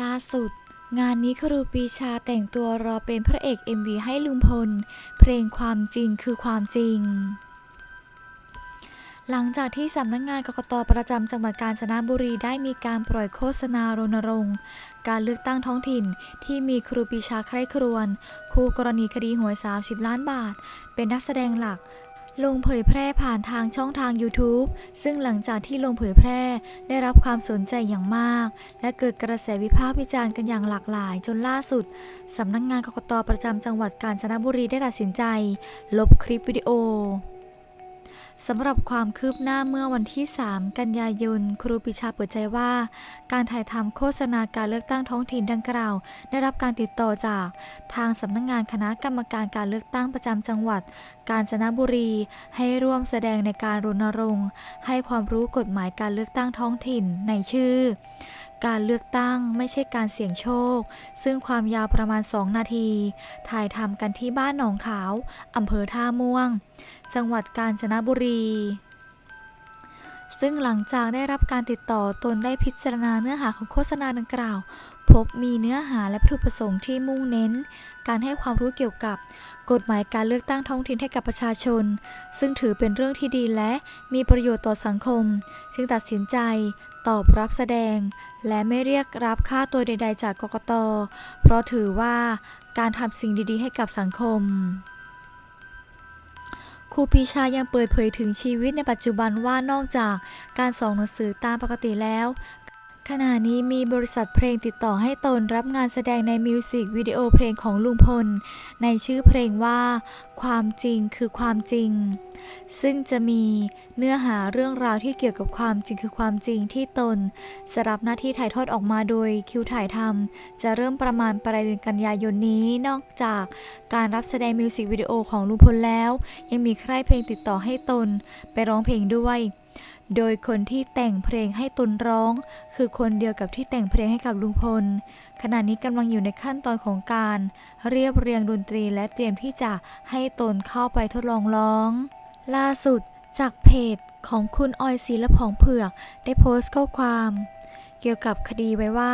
ล่าสุด งานนี้ครูปีชาแต่งตัวรอเป็นพระเอก MV ให้ลุงพล เพลงความจริงคือความจริง หลังจากที่สำนักงานกกตประจำจังหวัดกาญจนบุรีได้มีการปล่อยโฆษณารณรงค์การเลือกตั้งท้องถิ่นที่มีครูปีชาใคร่ครวญคู่กรณีคดีหวย 30 ล้านบาท เป็นนักแสดงหลัก ลงเผยแพร่ผ่านทางช่องทาง YouTube ซึ่งหลังจากที่ลงเผยแพร่ได้รับความสนใจอย่างมาก และเกิดกระแสวิพากษ์วิจารณ์กันอย่างหลากหลาย จนล่าสุดสำนักงานกกตประจำจังหวัดกาญจนบุรีได้ตัดสินใจ ลบคลิปวิดีโอ สำหรับความคืบหน้าเมื่อวันที่ 3 กันยายน ครูปิชาเปิดใจว่า การถ่ายทำโฆษณาการเลือกตั้งท้องถิ่นดังกล่าว ได้รับการติดต่อจากทางสำนักงานคณะกรรมการการเลือกตั้งประจำจังหวัด กาญจนบุรี ให้ร่วมแสดงในการรณรงค์ ให้ความรู้กฎหมายการเลือกตั้งท้องถิ่นในชื่อ การเลือกตั้งไม่ใช่การเสี่ยงโชค ซึ่งความยาวประมาณ 2 นาที ถ่ายทำกันที่บ้านหนองขาว อำเภอท่าม่วง จังหวัดกาญจนบุรี ซึ่งหลังจากได้รับการติดต่อตนได้พิจารณาเนื้อหาของโฆษณาดังกล่าว พบมีเนื้อหาและวัตถุประสงค์ที่มุ่งเน้น การให้ความรู้เกี่ยวกับ กฎหมายการเลือกตั้งท้องถิ่นให้กับประชาชน ซึ่งถือเป็นเรื่องที่ดีและมีประโยชน์ต่อสังคม จึงตัดสินใจตอบรับแสดง และไม่เรียกรับค่าตัวใด ๆ จากกกต เพราะถือว่าการทำสิ่งดี ๆ ให้กับสังคม ครูปีชายังเปิดเผยถึงชีวิตในปัจจุบันว่านอกจากการสอนหนังสือตามปกติแล้ว ขณะนี้มีบริษัทเพลงติดต่อให้ตนรับงานแสดงในมิวสิกวิดีโอเพลงของลุงพล ในชื่อเพลงว่า ความจริงคือความจริง ซึ่งจะมีเนื้อหาเรื่องราวที่เกี่ยวกับความจริงคือความจริงที่ตนจะรับหน้าที่ถ่ายทอดออกมาโดยคิวถ่ายทำจะเริ่มประมาณปลายเดือนกันยายนนี้ นอกจากการรับแสดงมิวสิกวิดีโอของลุงพลแล้ว ยังมีค่ายเพลงติดต่อให้ตนไปร้องเพลงด้วย โดยคนที่แต่งเพลงให้ตนร้อง คือคนเดียวกับที่แต่งเพลงให้กับลุงพล ขณะนี้กำลังอยู่ในขั้นตอนของการ เรียบเรียงดนตรีและเตรียมที่จะให้ตนเข้าไปทดลองร้อง ล่าสุดจากเพจของคุณออยศิลผองเผือกได้โพสต์ข้อความ เกี่ยวกับคดีไว้ว่า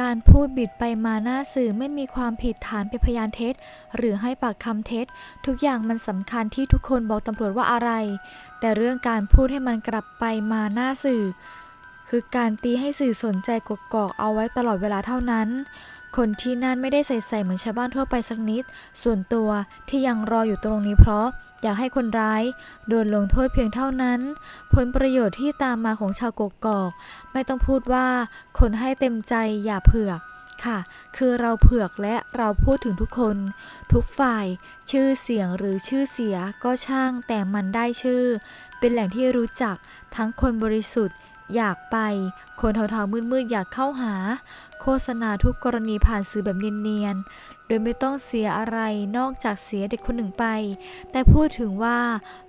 การพูดบิดไปมาหน้าสื่อไม่มีความผิดฐานเป็นพยานเท็จ หรือให้ปากคำเท็จ ทุกอย่างมันสำคัญที่ทุกคนบอกตำรวจว่าอะไร แต่เรื่องการพูดให้มันกลับไปมาหน้าสื่อ คือการตีให้สื่อสนใจกกอกเอาไว้ตลอดเวลาเท่านั้นคนที่นั่นไม่ได้ใส่ใส่เหมือนชาวบ้านทั่วไปสักนิด ส่วนตัวที่ยังรออยู่ตรงนี้เพราะ อยากให้คนร้ายโดนลงโทษเพียงเท่านั้น ผลประโยชน์ที่ตามมาของชาวกกอก ไม่ต้องพูดว่าคนให้เต็มใจอย่าเผือกค่ะ คือเราเผือกและเราพูดถึงทุกคน ทุกฝ่าย ชื่อเสียงหรือชื่อเสียก็ช่างแต่มันได้ชื่อ เป็นแหล่งที่รู้จักทั้งคนบริสุทธิ์ อยากไป คนเทาๆมืดๆอยากเข้าหา โฆษณาทุกกรณีผ่านสื่อแบบเนียน โดยไม่ต้องเสียอะไรนอกจากเสียเด็กคนหนึ่งไป แต่พูดถึงว่า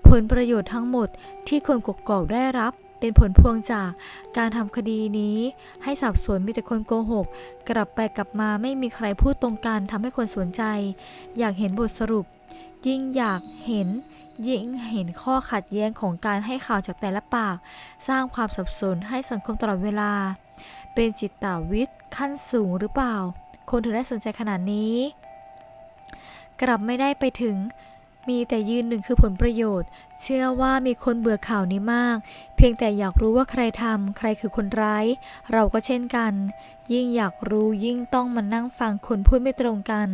ผลประโยชน์ทั้งหมดที่คนกกอกได้รับเป็นผลพวงจากการทำคดีนี้ ให้สับสนมีแต่คนโกหก กลับไปกลับมาไม่มีใครพูดตรงกันทำให้คนสนใจ อยากเห็นบทสรุป ยิ่งอยากเห็นยิ่งเห็นข้อขัดแย้งของการให้ข่าวจากแต่ละปาก สร้างความสับสนให้สังคมตลอดเวลา เป็นจิตตวิทย์ขั้นสูงหรือเปล่า คนถึงได้สนใจขนาดนี้ กลับไม่ได้ไปถึง มีแต่ยืนหนึ่งคือผลประโยชน์ เชื่อว่ามีคนเบื่อข่าวนี้มาก เพียงแต่อยากรู้ว่าใครทำใครคือคนร้าย เราก็เช่นกัน ยิ่งอยากรู้ยิ่งต้องมานั่งฟังคนพูดไม่ตรงกัน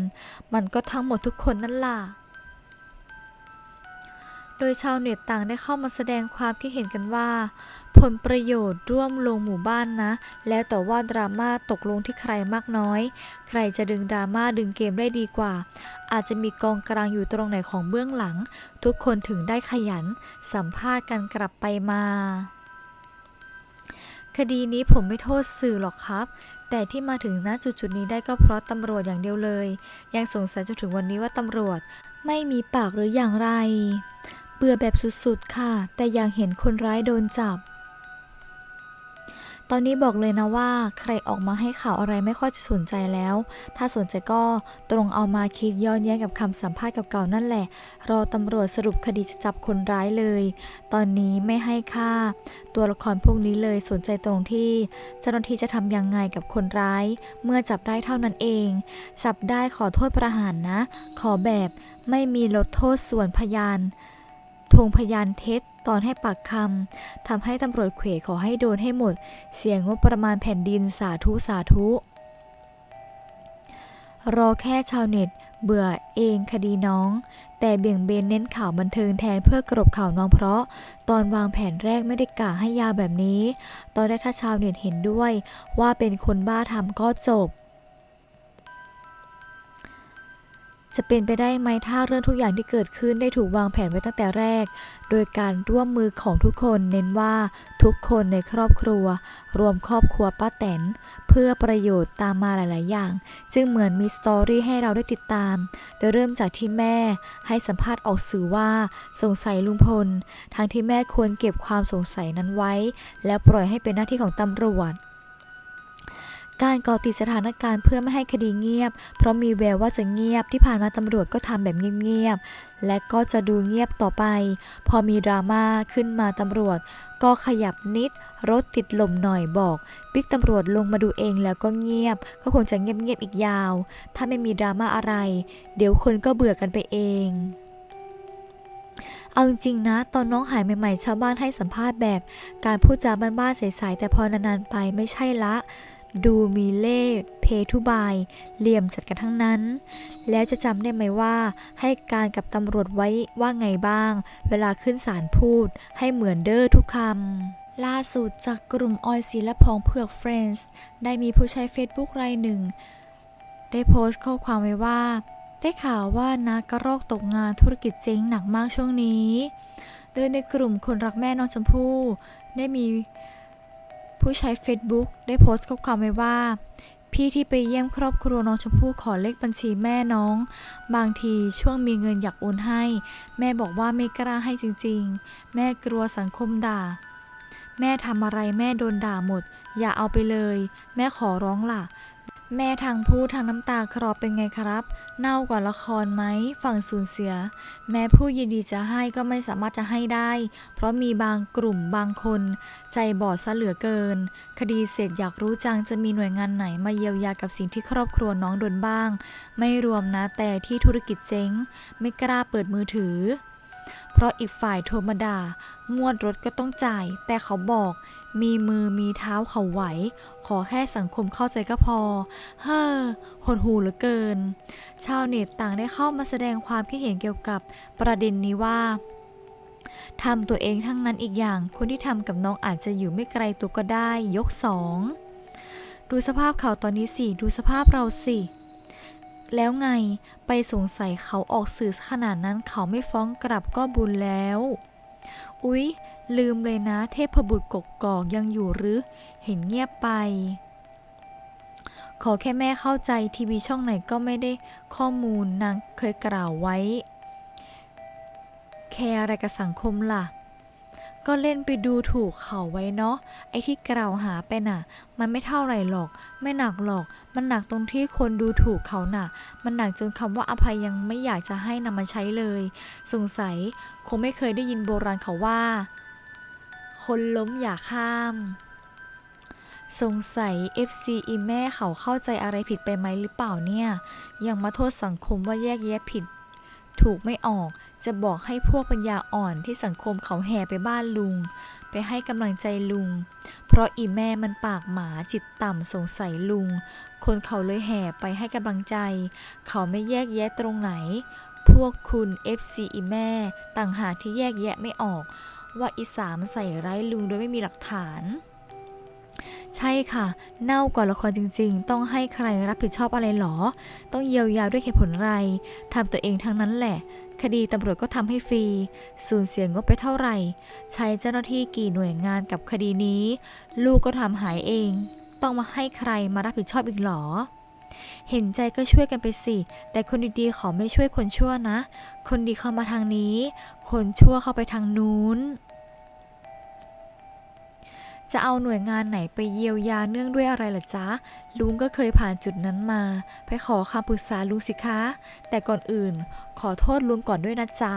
มันก็ทั้งหมดทุกคนนั่นล่ะ โดยชาวเน็ตต่างได้เข้ามาแสดงความคิดเห็นกันว่า ผลประโยชน์ร่วมลงหมู่บ้านนะ แล้วแต่ว่าดราม่าตกลงที่ใครมากน้อย ใครจะดึงดราม่าดึงเกมได้ดีกว่า อาจจะมีกองกลางอยู่ตรงไหนของเบื้องหลัง ทุกคนถึงได้ขยัน สัมภาษณ์กันกลับไปมา คดีนี้ผมไม่โทษสื่อหรอกครับแต่ที่มาถึงณจุดๆนี้ได้ก็เพราะตำรวจอย่างเดียวเลย ยังสงสัยจนถึงวันนี้ว่าตำรวจไม่มีปากหรืออย่างไร เบื่อแบบสุดๆค่ะ แต่อยากเห็นคนร้ายโดนจับ ตอนนี้บอกเลยนะว่า ใครออกมาให้ข่าวอะไรไม่ค่อยจะสนใจแล้ว ถ้าสนใจก็ตรงเอามาคิดย้อนแย้งกับคำสัมภาษณ์เก่าๆนั่นแหละ รอตำรวจสรุปคดีจะจับคนร้ายเลย ตอนนี้ไม่ให้ค่า ตัวละครพวกนี้เลยสนใจตรงที่เจ้าหน้าที่จะทำยังไงกับคนร้าย เมื่อจับได้เท่านั้นเอง จับได้ขอโทษประหารนะ ขอแบบไม่มีลดโทษส่วนพยาน ทวงพยานเท็จตอนให้ปากคำทำให้ตำรวจเขวขอให้โดนให้หมด เสียงบประมาณแผ่นดินสาธุสาธุ รอแค่ชาวเน็ต เบื่อเองคดีน้อง แต่เบี่ยงเบนเน้นข่าวบันเทิงแทนเพื่อกรบข่าวน้องเพราะ ตอนวางแผนแรกไม่ได้กะให้ยาแบบนี้ ตอนแรกถ้าชาวเน็ตเห็นด้วย ว่าเป็นคนบ้าทำก็จบ จะเป็นไปได้ไหมถ้าเรื่องทุกอย่างที่เกิดขึ้นได้ถูกวางแผนไว้ตั้งแต่แรก โดยการร่วมมือของทุกคนเน้นว่าทุกคนในครอบครัว รวมครอบครัวป้าแตน เพื่อประโยชน์ตามมาหลาย ๆ อย่าง จึงเหมือนมีสตอรี่ให้เราได้ติดตาม โดยเริ่มจากที่แม่ ให้สัมภาษณ์ออกสื่อว่าสงสัยลุงพล ทั้งที่แม่ควรเก็บความสงสัยนั้นไว้ แล้วปล่อยให้เป็นหน้าที่ของตำรวจ การก่อติดสถานการณ์เพื่อไม่ให้คดีเงียบ เพราะมีแววว่าจะเงียบที่ผ่านมาตำรวจก็ทำแบบเงียบๆ และก็จะดูเงียบต่อไป พอมีดราม่าขึ้นมาตำรวจ ก็ขยับนิด รถติดลมหน่อยบอกบิ๊กตำรวจลงมาดูเองแล้วก็เงียบ ก็คงจะเงียบๆอีกยาว ถ้าไม่มีดราม่าอะไร เดี๋ยวคนก็เบื่อกันไปเองเอาจริงๆนะ ตอนน้องหายใหม่ๆ ชาวบ้านให้สัมภาษณ์แบบ การพูดจาบ้านๆใสๆแต่พอนานๆไปไม่ใช่ละ ดูมีเล่เพทุบาย เหลี่ยมจัดกันทั้งนั้น แล้วจะจำได้ไหมว่า ให้การกับตำรวจไว้ว่าไงบ้าง เวลาขึ้นศาลพูด ให้เหมือนเด้อทุกคำ ล่าสุดจากกลุ่มออยซีและพองเผือกเฟรนด์ได้มีผู้ใช้ Facebook รายหนึ่ง ได้โพสต์ข้อความไว้ว่า ได้ข่าวว่านักกระรอกตกงานธุรกิจเจ๊งหนักมากช่วงนี้ โดยในกลุ่มคนรักแม่น้องชมพู่ได้มี ผู้ใช้ Facebook ได้โพสต์ข้อความไว้ว่า พี่ที่ไปเยี่ยมครอบครัวน้องชมพู่ขอเลขบัญชีแม่น้อง บางทีช่วงมีเงินอยากโอนให้ แม่บอกว่าไม่กล้าให้จริง ๆ แม่กลัวสังคมด่า แม่ทำอะไรแม่โดนด่าหมด อย่าเอาไปเลย แม่ขอร้องล่ะ แม่ทางพูดทางน้ำตาคลอเป็นไงครับ เน่ากว่าละครไหมฝั่งสูญเสีย แม่ผู้ยินดีจะให้ก็ไม่สามารถจะให้ได้ เพราะมีบางกลุ่มบางคน ใจบอดซะเหลือเกิน คดีเสร็จอยากรู้จังจะมีหน่วยงานไหนมาเยียวยากับสิ่งที่ครอบครัวน้องโดนบ้าง ไม่รวมนะแต่ที่ธุรกิจเจ๊ง ไม่กล้าเปิดมือถือ เพราะอีกฝ่ายโทรมาด่างวดรถก็ต้องจ่าย แต่เขาบอกมีมือมีเท้าเขาไหว ขอแค่สังคมเข้าใจก็พอ เฮ้อหดหูเหลือเกิน ชาวเน็ตต่างได้เข้ามาแสดงความคิดเห็นเกี่ยวกับประเด็นนี้ว่าทำตัวเองทั้งนั้นอีกอย่าง คนที่ทำกับน้องอาจจะอยู่ไม่ไกลตัวก็ได้ ยกสอง ดูสภาพเขาตอนนี้สิ ดูสภาพเราสิ แล้วไงไปสงสัยเขาออกสื่อขนาดนั้นเขาไม่ฟ้องกลับก็บุญแล้ว อุ๊ย ลืมเลยนะ เทพบุตรกกกอกยังอยู่หรือ เห็นเงียบไป ขอแค่แม่เข้าใจทีวีช่องไหนก็ไม่ได้ข้อมูลนางเคยกล่าวไว้ แคร์อะไรกับสังคมล่ะ ก็เล่นไปดูถูกเขาไว้เนาะ ไอ้ที่กล่าวหาไปน่ะ มันไม่เท่าไหร่หรอก ไม่หนักหรอก มันหนักตรงที่คนดูถูกเขาน่ะ มันหนักจนคำว่าอภัยยังไม่อยากจะให้นำมาใช้เลย สงสัยคงไม่เคยได้ยินโบราณเขาว่า คนล้มอย่าข้ามสงสัย FC อีแม่เขาเข้าใจอะไรผิดไปไหมหรือเปล่าเนี่ย ยังมาโทษสังคมว่าแยกแยะผิด ถูกไม่ออก จะบอกให้พวกปัญญาอ่อนที่สังคมเขาแห่ไปบ้านลุง ไปให้กำลังใจลุง เพราะอีแม่มันปากหมาจิตต่ำสงสัยลุง คนเขาเลยแห่ไปให้กำลังใจ เขาไม่แยกแยะตรงไหน พวกคุณ FC อีแม่ ต่างหากที่แยกแยะไม่ออก ว่าอีสามใส่ร้ายลุงโดยไม่มีหลักฐานใช่ค่ะ เน่ากว่าละครจริง ๆ ต้องให้ใครรับผิดชอบอะไรหรอ ต้องเยียวยาด้วยเหตุผลอะไรทำตัวเองทั้งนั้นแหละ คดีตำรวจก็ทำให้ฟรี สูญเสียงบไปเท่าไหร่ ใช้เจ้าหน้าที่กี่หน่วยงานกับคดีนี้ ลูกก็ทำหายเอง ต้องมาให้ใครมารับผิดชอบอีกหรอ เห็นใจก็ช่วยกันไปสิ แต่คนดีๆเขาไม่ช่วยคนชั่วนะ คนดีเข้ามาทางนี้ คนชั่วเข้าไปทางนู้น จะเอาหน่วยงานไหนไปเยียวยาเนื่องด้วยอะไรล่ะจ๊ะ ลุงก็เคยผ่านจุดนั้นมา ไปขอคำปรึกษาลุงสิคะ แต่ก่อนอื่น ขอโทษลุงก่อนด้วยนะจ๊ะ